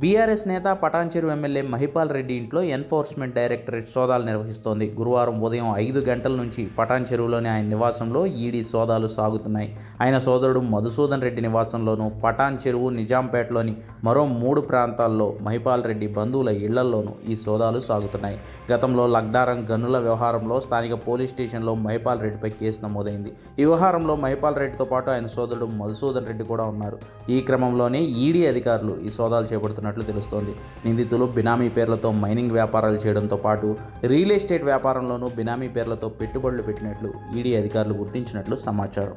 BRS నేత Patancheru MLA Mahipal Reddy ఇంట్లో enforcement directorate సోదాలు నిర్వహిస్తోంది. గురువారం ఉదయం ఐదు గంటల నుంచి పటాన్చెరువులోని ఆయన నివాసంలో ఈడీ సోదాలు సాగుతున్నాయి. ఆయన సోదరుడు మధుసూదన్ రెడ్డి నివాసంలోనూ పటాన్ చెరువు నిజాంపేటలోని మరో మూడు ప్రాంతాల్లో మహిపాల్ రెడ్డి బంధువుల ఇళ్ళల్లోనూ ఈ సోదాలు సాగుతున్నాయి. గతంలో లగ్డారం గనుల వ్యవహారంలో స్థానిక పోలీస్ స్టేషన్లో మహిపాల్ రెడ్డిపై కేసు నమోదైంది. ఈ వ్యవహారంలో మహిపాల్ రెడ్డితో పాటు ఆయన సోదరుడు మధుసూదన్ రెడ్డి కూడా ఉన్నారు. ఈ క్రమంలోనే ఈడీ అధికారులు ఈ సోదాలు చేస్తున్నట్లు తెలుస్తోంది. నిందితులు బినామీ పేర్లతో మైనింగ్ వ్యాపారాలు చేయడంతో పాటు రియల్ ఎస్టేట్ వ్యాపారంలోనూ బినామీ పేర్లతో పెట్టుబడులు పెట్టినట్లు ఈడీ అధికారులు గుర్తించినట్లు సమాచారం.